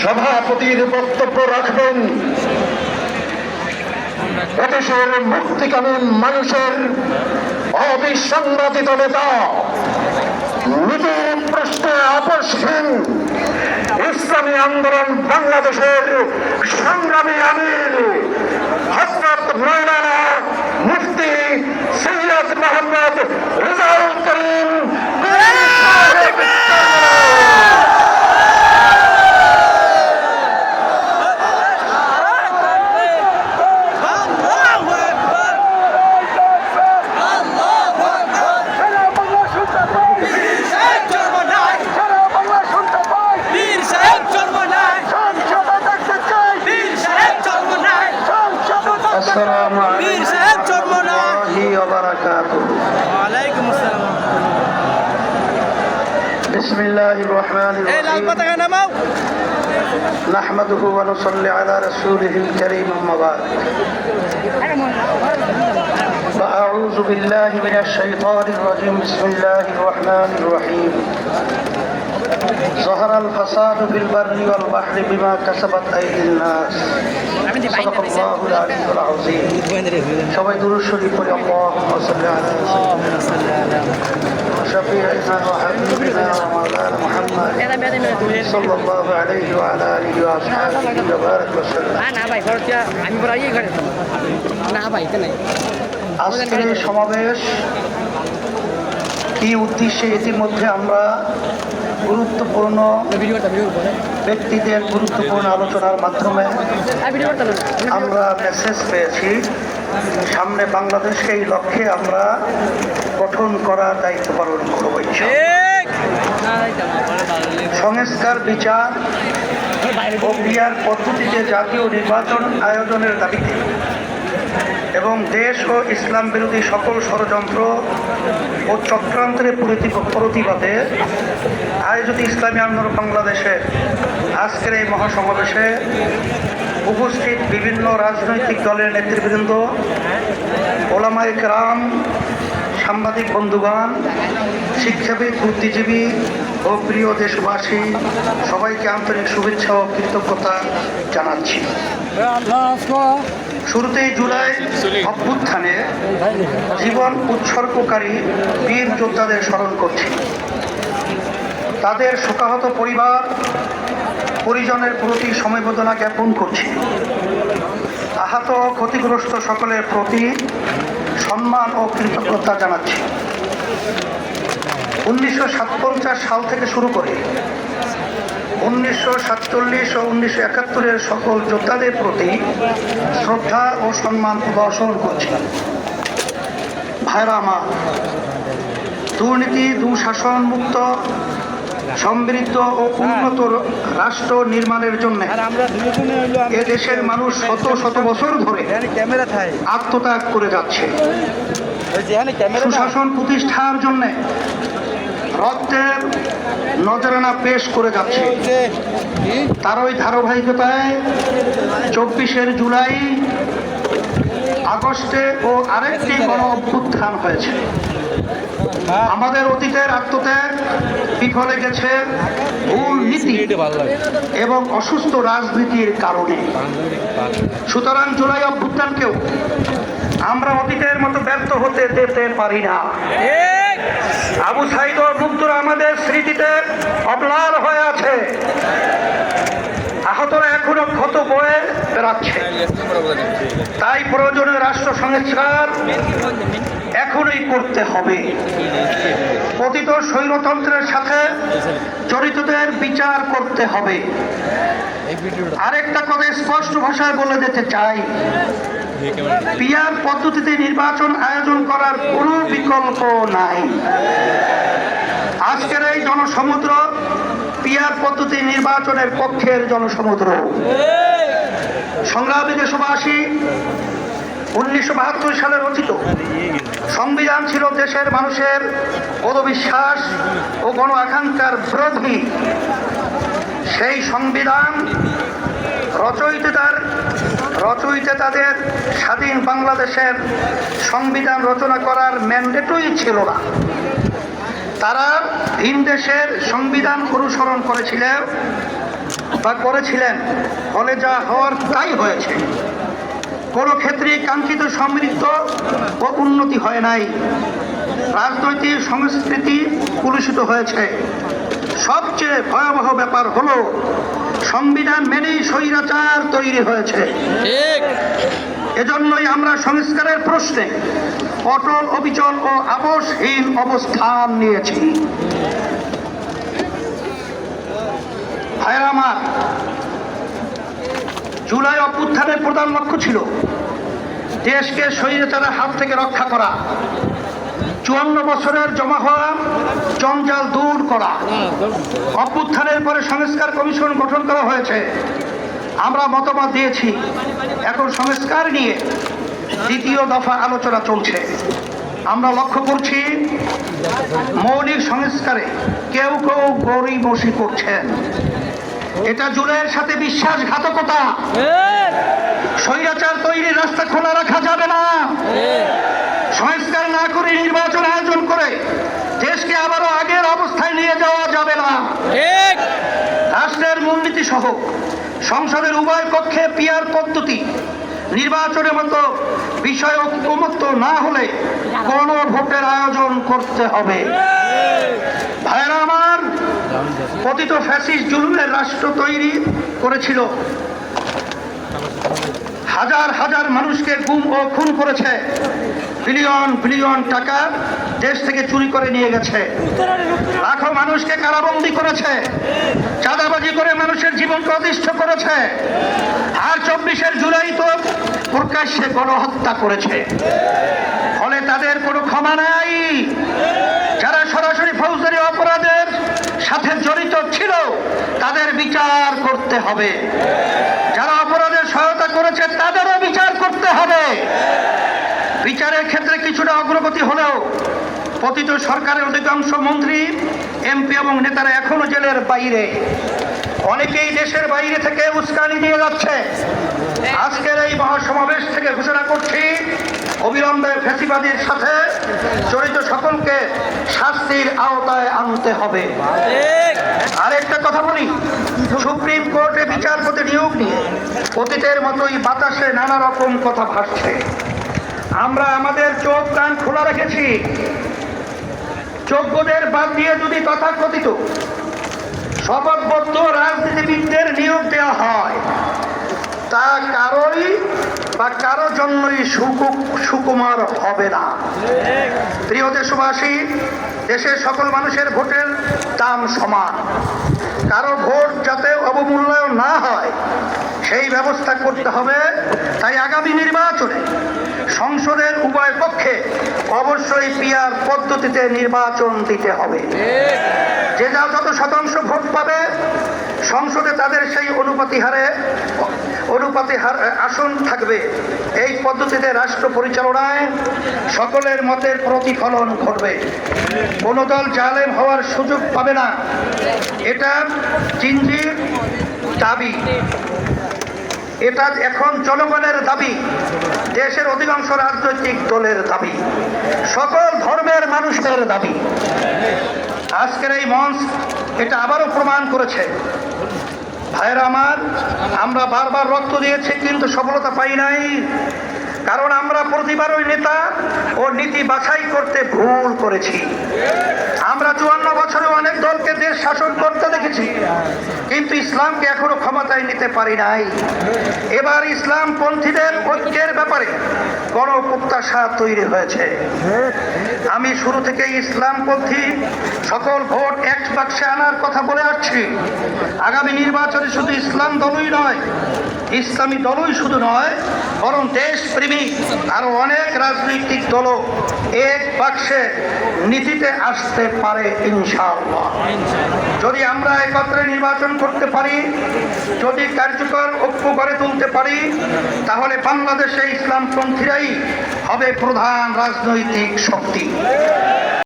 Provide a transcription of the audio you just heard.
সভাপতির বক্তব্য রাখবেন। এদেশের মুক্তিকামী মানুষের অবিসংবাদিত নেতা, নীতি প্রশ্নে আপসহীন ইসলামী আন্দোলন বাংলাদেশের সংগ্রামী আমির হজরত মৌলানা মুফতি সৈয়দ মোহাম্মদ বিসমিল্লাহির রহমানির এই লাল রহিম পতাকা নামাও نحمده ونصلي على رسوله الكريم أما بعد فأعوذ بالله من الشيطان الرجيم بسم الله الرحمن الرحيم ظهر الفساد في البر والبحر بما كسبت أيدي الناس صدق الله العلي العظيم সবাই দুরূদ শরীফ পড়ে আল্লাহুম্মা সাল্লি আলা সাইয়্যিদিনা شفيعنا وحبيبنا ومولانا محمد صلى الله عليه وعلى آله وأصحابه وبارك وسلم না ভাই খরচা আমি পরে ইয়ে করে না ভাই এটা নাই আজকের এই সমাবেশ কি উদ্দেশ্যে ইতিমধ্যে আমরা গুরুত্বপূর্ণ ব্যক্তিদের গুরুত্বপূর্ণ আলোচনার মাধ্যমে আমরা মেসেজ পেয়েছি। সামনে বাংলাদেশকে এই লক্ষ্যে আমরা গঠন করার দায়িত্ব পালন করব সংস্কার, বিচার ও ক্রিয়ার পদ্ধতিতে জাতীয় নির্বাচন আয়োজনের দাবিতে। এবং দেশ ও ইসলাম বিরোধী সকল ষড়যন্ত্র ও চক্রান্তের প্রতি- প্রতিবাদে আয়োজিত ইসলামী আন্দোলন বাংলাদেশে আজকের এই মহাসমাবেশে উপস্থিত বিভিন্ন রাজনৈতিক দলের নেতৃবৃন্দ ওলামাই কেরাম, সাংবাদিক বন্ধুগণ, শিক্ষাবিদ, বুদ্ধিজীবী ও প্রিয় দেশবাসী, সবাইকে আন্তরিক শুভেচ্ছা ও কৃতজ্ঞতা জানাচ্ছি। শুরুতেই জুলাই অভ্যুত্থানে জীবন উৎসর্গকারী বীর যোদ্ধাদের স্মরণ করছি। তাদের শোকাহত পরিবার, পরিজনের প্রতি সমবেদনা জ্ঞাপন করছি। আহত ক্ষতিগ্রস্ত সকলের প্রতি সম্মান ও কৃতজ্ঞতা জানাচ্ছি। উনিশশো সাল থেকে শুরু করে উনিশশো সাতচল্লিশ ও উনিশশো একাত্তরের সকল যোদ্ধাদের প্রতি শ্রদ্ধা ও সম্মান প্রদর্শন করছি। ভাইরা আমার দুর্নীতি দুঃশাসন মুক্ত সমৃদ্ধ ও উন্নত রাষ্ট্র নির্মাণের জন্য এ দেশের মানুষ শত শত বছর ধরে আত্মত্যাগ করে যাচ্ছে। সুশাসন প্রতিষ্ঠার জন্য রক্তের নজরানা পেশ করে যাচ্ছে। তার ওই ধারাবাহিকতায় চব্বিশের জুলাই আগস্টে ও আরেকটি গণ অভ্যুত্থান হয়েছে। আমাদের অতীতের আত্মত্যাগ বিফলে গেছে ভুল নীতি এবং অসুস্থ রাজনীতির কারণে। সুতরাং জুলাই অভ্যুত্থানকেও আমরা অতীতের মতো ব্যর্থ হতে দিতে পারি না। আবু সাইদ মুক্তরা আমাদের স্মৃতিতে অবলাল হয়ে আছে। আহতরা এখনও ক্ষত বয়ে বেড়াচ্ছে। তাই প্রয়োজনে রাষ্ট্র সংস্কার এখনই করতে হবে। পতিত স্বৈরতন্ত্রের সাথে জড়িতদের বিচার করতে হবে। আরেকটা কথা স্পষ্ট ভাষায় বলে দিতে চাই। পিয়ার পদ্ধতিতে নির্বাচন আয়োজন করার কোনো বিকল্প নাই। আজকের এই জনসমুদ্র পিয়ার পদ্ধতি নির্বাচনের পক্ষের জনসমুদ্র। সংগ্রামী দেশবাসী, উনিশশো বাহাত্তর সালে রচিত। সংবিধান ছিল দেশের মানুষের পদবিশ্বাস ও গণ আকাঙ্ক্ষার বিরোধী। সেই সংবিধান রচয়িতার তার, রচয়িতা তাদের স্বাধীন বাংলাদেশের সংবিধান রচনা করার ম্যান্ডেটই ছিল না। তারা ভিন দেশের সংবিধান অনুসরণ করেছিলেন বা করেছিলেন। ফলে যা হওয়ার তাই হয়েছে। কোনো ক্ষেত্রে কাঙ্ক্ষিত সমৃদ্ধ ও উন্নতি হয় নাই। রাজনৈতিক সংস্কৃতি কলুষিত হয়েছে। সবচেয়ে ভয়াবহ ব্যাপার হলো, সংবিধান মেনেই স্বৈরাচার তৈরি হয়েছে। এজন্যই আমরা সংস্কারের প্রশ্নে অটল, অবিচল ও আপোষহীন অবস্থান নিয়েছি। ভাইরা আমার, জুলাই অভ্যুত্থানের প্রধান লক্ষ্য ছিল দেশকে স্বৈরাচারের হাত থেকে রক্ষা করা, চুয়ান্ন বছরের জমা হওয়া, জঞ্জাল দূর করা। অভ্যুত্থানের পরে সংস্কার কমিশন গঠন করা হয়েছে। আমরা মতামত দিয়েছি। এখন সংস্কার নিয়ে দ্বিতীয় দফা আলোচনা চলছে। আমরা লক্ষ্য করছি মৌলিক সংস্কারে কেউ কেউ গরিবসি করছেন। এটা জুলাইয়ের সাথে বিশ্বাসঘাতকতা। স্বৈরাচার তৈরি রাস্তা খোলা রাখা যাবে না। সংস্কার না করে নির্বাচন আয়োজন করে দেশকে আবারও আগের অবস্থায় নিয়ে যাওয়া যাবে না। রাষ্ট্রের মূলনীতি সহ সংসদের উভয় কক্ষে পিয়ার পদ্ধতি, নির্বাচনের মতো বিষয় ঐক্যমত্য না হলে কোন ভোটের আয়োজন করতে হবে। ভাইরা আমার, পতিত ফ্যাসিস্ট জুলুমের রাষ্ট্র তৈরি করেছিল। হাজার হাজার মানুষকে গুম ও খুন করেছে। বিলিয়ন বিলিয়ন টাকা দেশ থেকে চুরি করে নিয়ে গেছে। লাখো মানুষকে কারাবন্দি করেছে। চাঁদাবাজি করে মানুষের জীবনকে অতিষ্ঠ করেছে। আর চব্বিশের জুলাই তো প্রকাশ্যে গণহত্যা করেছে। ফলে তাদের কোনো ক্ষমা নাই। যারা সরাসরি ফৌজদারি অপরাধের সাথে জড়িত ছিল, তাদের বিচার করতে হবে। যারা অপরাধের সহায়তা করেছে, তাদেরও বিচার করতে হবে। বিচারের ক্ষেত্রে কিছুটা অগ্রগতি হলেও পতিত সরকারের অধিকাংশ মন্ত্রী, এমপি এবং নেতারা এখনও জেলের বাইরে। অনেকেই দেশের বাইরে থেকে উস্কানি দিয়ে যাচ্ছে। আজকের এই মহাসমাবেশ থেকে ঘোষণা করছি, অবিলম্বে ফেসিবাদীর সাথে জড়িত সকলকে শাস্তির আওতায় আনতে হবে। আরেকটা কথা বলি, সুপ্রিম কোর্টে বিচারপতি নিয়োগ নিয়ে অতীতের মতোই বাতাসে নানা রকম কথা ভাসছে। আমরা আমাদের চোখ কান খোলা রেখেছি। যোগ্যদের বাদ দিয়ে যদি তথাকথিত শপথবদ্ধ রাজনীতিবিদদের নিয়োগ দেওয়া হয়, তা কারোই বা কারও জন্যই সুকু- সুকুমার হবে না। প্রিয় দেশবাসী, দেশের সকল মানুষের ভোটের দাম সমান। কারও ভোট যাতে অবমূল্যায়ন না হয় সেই ব্যবস্থা করতে হবে। তাই আগামী নির্বাচনে সংসদের উভয় পক্ষে অবশ্যই পিয়ার পদ্ধতিতে নির্বাচন দিতে হবে। যে যা যত শতাংশ ভোট পাবে, সংসদে তাদের সেই অনুপাতি হারে, অনুপাতি হার, আসন থাকবে। এই পদ্ধতিতে রাষ্ট্র পরিচালনায় সকলের মতের প্রতিফলন ঘটবে। কোনো দল জালেম হওয়ার সুযোগ পাবে না। এটা চিঞ্জির দাবি। এটা এখন জনগণের দাবি, দেশের অধিকাংশ রাজনৈতিক দলের দাবি, সকল ধর্মের মানুষের দাবি। আজকের এই মঞ্চ এটা আবারও প্রমাণ করেছে। ভাইয়েরা আমার, আমরা বারবার রক্ত দিয়েছি, কিন্তু সফলতা পাই নাই। কারণ আমরা প্রতিবার ওই নেতা ও নীতি বাছাই করতে ভুল করেছি। আমরা চুয়ান্ন বছরে অনেক দলকে দেশ শাসন করতে দেখেছি, কিন্তু ইসলামকে এখনও ক্ষমতায় নিতে পারি নাই। এবার ইসলাম পন্থীদের ঐক্যের ব্যাপারে বড় প্রত্যাশা তৈরি হয়েছে। আমি শুরু থেকে ইসলামপন্থী সকল ভোট এক বাক্সে আনার কথা বলে আসছি। আগামী নির্বাচনে শুধু ইসলাম দলই নয়, ইসলামী দলই শুধু নয় বরং দেশপ্রেমিক আরও অনেক রাজনৈতিক দলও এক বাক্সে নীতিতে আসতে পারে ইনশাআল্লাহ। যদি আমরা একত্রে নির্বাচন করতে পারি, যদি কার্যকর ঐক্য গড়ে তুলতে পারি, তাহলে বাংলাদেশে ইসলামপন্থীরাই হবে প্রধান রাজনৈতিক শক্তি।